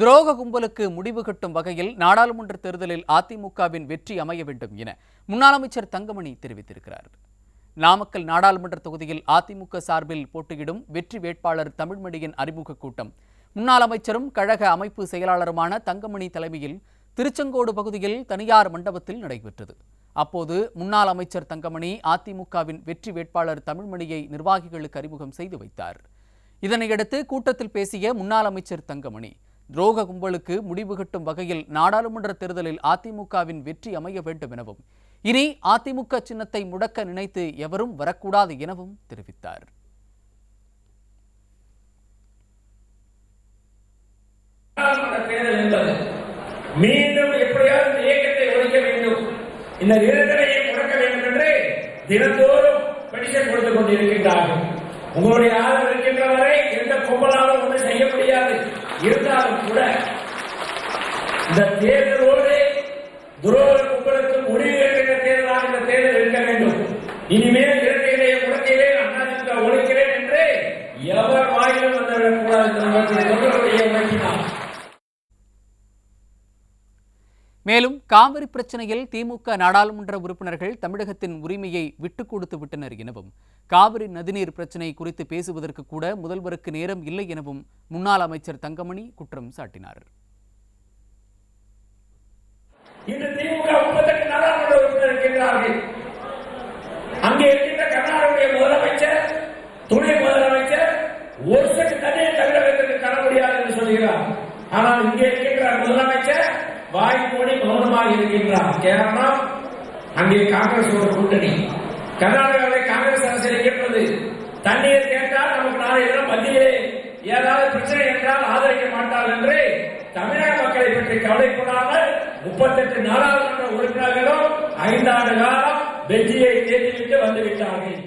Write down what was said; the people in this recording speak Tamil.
துரோக கும்பலுக்கு முடிவு கட்டும் வகையில் நாடாளுமன்ற தேர்தலில் அதிமுகவின் வெற்றி அமைய வேண்டும் என முன்னாள் அமைச்சர் தங்கமணி தெரிவித்திருக்கிறார். நாமக்கல் நாடாளுமன்ற தொகுதியில் அதிமுக சார்பில் போட்டியிடும் வெற்றி வேட்பாளர் தமிழ்மணியின் அறிமுக கூட்டம். முன்னாள் அமைச்சரும் கழக அமைப்பு செயலாளருமான தங்கமணி தலைமையில் திருச்செங்கோடு பகுதியில் தனியார் மண்டபத்தில் நடைபெற்றது. அப்போது முன்னாள் அமைச்சர் தங்கமணி அதிமுகவின் வெற்றி வேட்பாளர் தமிழ்மணியை நிர்வாகிகளுக்கு அறிமுகம் செய்து வைத்தார். இதனையடுத்து கூட்டத்தில் பேசிய முன்னாள் அமைச்சர் தங்கமணி துரோக கும்பலுக்கு முடிவு கட்டும் வகையில் நாடாளுமன்ற தேர்தலில் அதிமுகவின் வெற்றி அமைய வேண்டும் எனவும் இனி அதிமுக சின்னத்தை முடக்க நினைத்து எவரும் வரக்கூடாது எனவும் தெரிவித்தார். மீண்டும் எப்படியாவது இந்த இயக்கத்தை ஒழிக்க வேண்டும். இந்த நிரந்தரையை முடக்க வேண்டும் என்று தினந்தோறும் பெடிஷன் கொடுத்துக் கொண்டிருக்கின்றார்கள். உங்களுடைய ஆதரவு இருக்கின்ற வரை எந்த கும்பலாலும் ஒன்றும் செய்ய முடியாது. இருந்தாலும் கூட இந்த தேர்தலோடு துரோகம் உங்களுக்கு முடிவு தேர்தலாக இந்த தேர்தல் இருக்க வேண்டும். இனிமேல் மேலும் காவிரி பிரச்சனையில் திமுக நாடாளுமன்ற உறுப்பினர்கள் தமிழகத்தின் உரிமையை விட்டுக் கொடுத்து விட்டனர் எனவும் காவிரி நதிநீர் பிரச்சினை குறித்து பேசுவதற்கு கூட முதல்வருக்கு நேரம் இல்லை எனவும் முன்னாள் அமைச்சர் தங்கமணி குற்றம் சாட்டினார். அங்கே இருக்கின்ற கர்நாடகவுடைய முதலமைச்சர் துணை முதலமைச்சர் ஒரு சட்டு தண்ணியை தமிழகத்திற்கு தர முடியாது என்று சொல்கிறார். ஆனால் இங்கே இருக்கின்ற முதலமைச்சர் வாய் மூடி மௌனமாக இருக்கின்றார். கேரளா அங்கே காங்கிரஸ் ஒரு கூட்டணி. கர்நாடகாவில் காங்கிரஸ் அரசு இருக்கின்றது தண்ணீர் கேட்டால் நமக்கு நாளை தினம் மத்தியிலே ஏதாவது பிரச்சனை என்றால் ஆதரிக்க மாட்டார் என்று தமிழக மக்களை பற்றி கவலைப்படாமல் முப்பத்தெட்டு நாடாளுமன்ற உறுப்பினர்களும் ஐந்தாண்டு காலம் பெஞ்சியை தேடிவிட்டு வந்துவிட்டார்கள்.